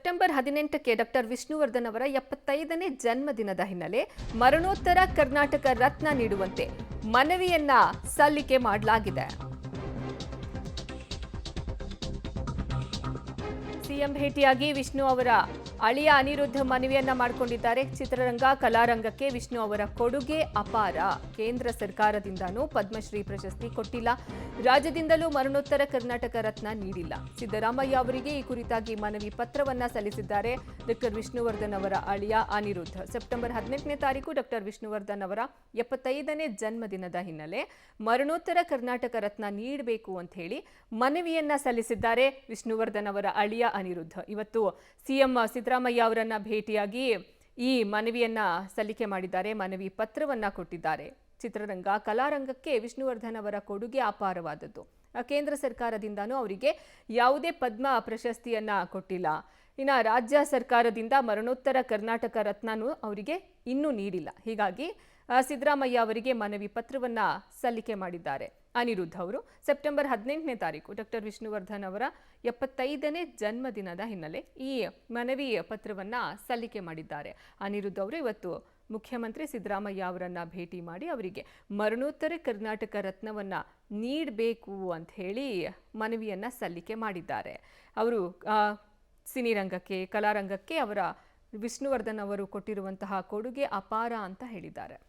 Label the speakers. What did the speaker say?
Speaker 1: September ಹದಿನೆಂಟಕ್ಕೆ doctor Vishnuvardhan ಅವರ ಎಪ್ಪತ್ತೈದನೇ ಜನ್ಮದಿನದ ಹಿನ್ನೆಲೆ ಮರಣೋತ್ತರ ಕರ್ನಾಟಕ ರತ್ನ ನೀಡುವಂತೆ ಮನವಿಯನ್ನ ಸಲ್ಲಿಕೆ ಮಾಡಲಾಗಿದೆ. ಸಿಎಂ ಭೇಟಿಯಾಗಿ ವಿಷ್ಣು ಅವರ ಅಳಿಯ ಅನಿರುದ್ಧ ಮನವಿಯನ್ನ ಮಾಡಿಕೊಂಡಿದ್ದಾರೆ. ಚಿತ್ರರಂಗ, ಕಲಾರಂಗಕ್ಕೆ ವಿಷ್ಣು ಅವರ ಕೊಡುಗೆ ಅಪಾರ. ಕೇಂದ್ರ ಸರ್ಕಾರದಿಂದನೂ ಪದ್ಮಶ್ರೀ ಪ್ರಶಸ್ತಿ ಕೊಟ್ಟಿಲ್ಲ. ರಾಜ್ಯದಿಂದಲೂ ಮರಣೋತ್ತರ ಕರ್ನಾಟಕ ರತ್ನ ನೀಡಿಲ್ಲ. ಸಿದ್ದರಾಮಯ್ಯ ಅವರಿಗೆ ಈ ಕುರಿತಾಗಿ ಮನವಿ ಪತ್ರವನ್ನ ಸಲ್ಲಿಸಿದ್ದಾರೆ. ಡಾಕ್ಟರ್ ವಿಷ್ಣುವರ್ಧನ್ ಅವರ ಅಳಿಯ ಅನಿರುದ್ಧ. ಸೆಪ್ಟೆಂಬರ್ ಹದಿನೆಂಟನೇ ತಾರೀಕು ಡಾಕ್ಟರ್ ವಿಷ್ಣುವರ್ಧನ್ ಅವರ ಎಪ್ಪತ್ತೈದನೇ ಜನ್ಮದಿನದ ಹಿನ್ನೆಲೆ ಮರಣೋತ್ತರ ಕರ್ನಾಟಕ ರತ್ನ ನೀಡಬೇಕು ಅಂತ ಹೇಳಿ ಮನವಿಯನ್ನ ಸಲ್ಲಿಸಿದ್ದಾರೆ. ವಿಷ್ಣುವರ್ಧನ್ ಅವರ ಅಳಿಯ ಅನಿರುದ್ಧ. ಇವತ್ತು ಸಿಎಂ ಸಿದ್ದರಾಮಯ್ಯ ಅವರನ್ನ ಭೇಟಿಯಾಗಿ ಈ ಮನವಿಯನ್ನ ಸಲ್ಲಿಕೆ ಮಾಡಿದ್ದಾರೆ, ಮನವಿ ಪತ್ರವನ್ನ ಕೊಟ್ಟಿದ್ದಾರೆ. ಚಿತ್ರರಂಗ ಕಲಾರಂಗಕ್ಕೆ ವಿಷ್ಣುವರ್ಧನ್ ಅವರ ಕೊಡುಗೆ ಅಪಾರವಾದದ್ದು. ಕೇಂದ್ರ ಸರ್ಕಾರದಿಂದನೂ ಅವರಿಗೆ ಯಾವುದೇ ಪದ್ಮ ಪ್ರಶಸ್ತಿಯನ್ನ ಕೊಟ್ಟಿಲ್ಲ. ಇನ್ನು ರಾಜ್ಯ ಸರ್ಕಾರದಿಂದ ಮರಣೋತ್ತರ ಕರ್ನಾಟಕ ರತ್ನನೂ ಅವರಿಗೆ ಇನ್ನೂ ನೀಡಿಲ್ಲ. ಹೀಗಾಗಿ ಸಿದ್ದರಾಮಯ್ಯ ಅವರಿಗೆ ಮನವಿ ಪತ್ರವನ್ನ ಸಲ್ಲಿಕೆ ಮಾಡಿದ್ದಾರೆ. ಅನಿರುದ್ಧ ಅವರು, ಸೆಪ್ಟೆಂಬರ್ ಹದಿನೆಂಟನೇ ತಾರೀಕು, ಡಾಕ್ಟರ್ ವಿಷ್ಣುವರ್ಧನ್ ಅವರ ಎಪ್ಪತ್ತೈದನೇ ಜನ್ಮದಿನದ ಹಿನ್ನೆಲೆ ಈ ಮನವಿ ಪತ್ರವನ್ನ ಸಲ್ಲಿಕೆ ಮಾಡಿದ್ದಾರೆ. ಅನಿರುದ್ಧ ಅವರು, ಇವತ್ತು ಮುಖ್ಯಮಂತ್ರಿ ಸಿದ್ದರಾಮಯ್ಯ ಅವರನ್ನ ಭೇಟಿ ಮಾಡಿ ಅವರಿಗೆ ಮರಣೋತ್ತರ ಕರ್ನಾಟಕ ರತ್ನವನ್ನ ನೀಡಬೇಕು ಅಂತ ಹೇಳಿ ಮನವಿಯನ್ನ ಸಲ್ಲಿಕೆ ಮಾಡಿದ್ದಾರೆ. ಅವರು ಸಿನಿರಂಗಕ್ಕೆ, ಕಲಾರಂಗಕ್ಕೆ ಅವರ ವಿಷ್ಣುವರ್ಧನ್ ಅವರು ಕೊಟ್ಟಿರುವಂತಹ ಕೊಡುಗೆ ಅಪಾರ ಅಂತ ಹೇಳಿದ್ದಾರೆ.